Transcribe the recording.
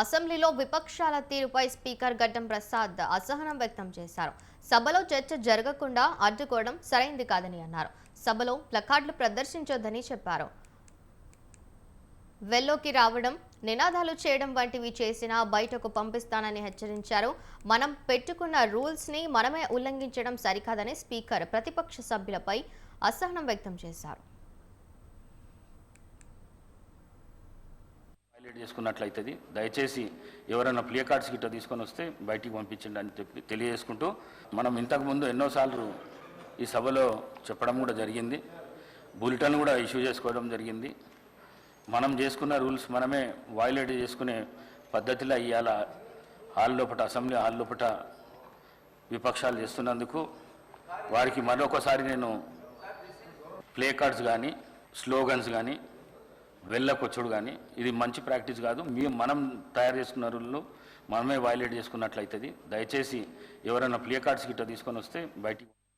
అసెంబ్లీలో విపక్షాల తీరుపై స్పీకర్ గడ్డం ప్రసాద్ అసహనం వ్యక్తం చేశారు. సభలో చర్చ జరగకుండా అడ్డుకోవడం సరైంది కాదని అన్నారు. సభలో ప్లకార్డులు ప్రదర్శించొద్దని చెప్పారు. వెల్లోకి రావడం నినాదాలు చేయడం వంటివి చేసినా బయటకు పంపిస్తానని హెచ్చరించారు. మనం పెట్టుకున్న రూల్స్ని మనమే ఉల్లంఘించడం సరికాదని స్పీకర్ ప్రతిపక్ష సభ్యులపై అసహనం వ్యక్తం చేశారు. కంప్లీట్ చేసుకున్నట్లయితుంది. దయచేసి ఎవరైనా ప్లే కార్డ్స్ గిట్ట తీసుకొని వస్తే బయటికి పంపించండి అని చెప్పి తెలియజేసుకుంటూ మనం ఇంతకుముందు ఎన్నోసార్లు ఈ సభలో చెప్పడం కూడా జరిగింది. బులెటన్ కూడా ఇష్యూ చేసుకోవడం జరిగింది. మనం చేసుకున్న రూల్స్ మనమే వైలేట్ చేసుకునే పద్ధతిలో ఇవాళ హాల్ లోపల అసెంబ్లీ హాల్ లోపల విపక్షాలు చేస్తున్నందుకు వారికి మరొకసారి నేను ప్లే కార్డ్స్ కానీ స్లోగన్స్ కానీ వెళ్ళకొచ్చుడు కానీ ఇది మంచి ప్రాక్టీస్ కాదు. మేము మనం తయారు చేసుకున్న రూళ్ళు మనమే వైలేట్ చేసుకున్నట్లయితుంది. దయచేసి ఎవరైనా ప్లే కార్డ్స్ గిట్ట తీసుకొని వస్తే బయటికి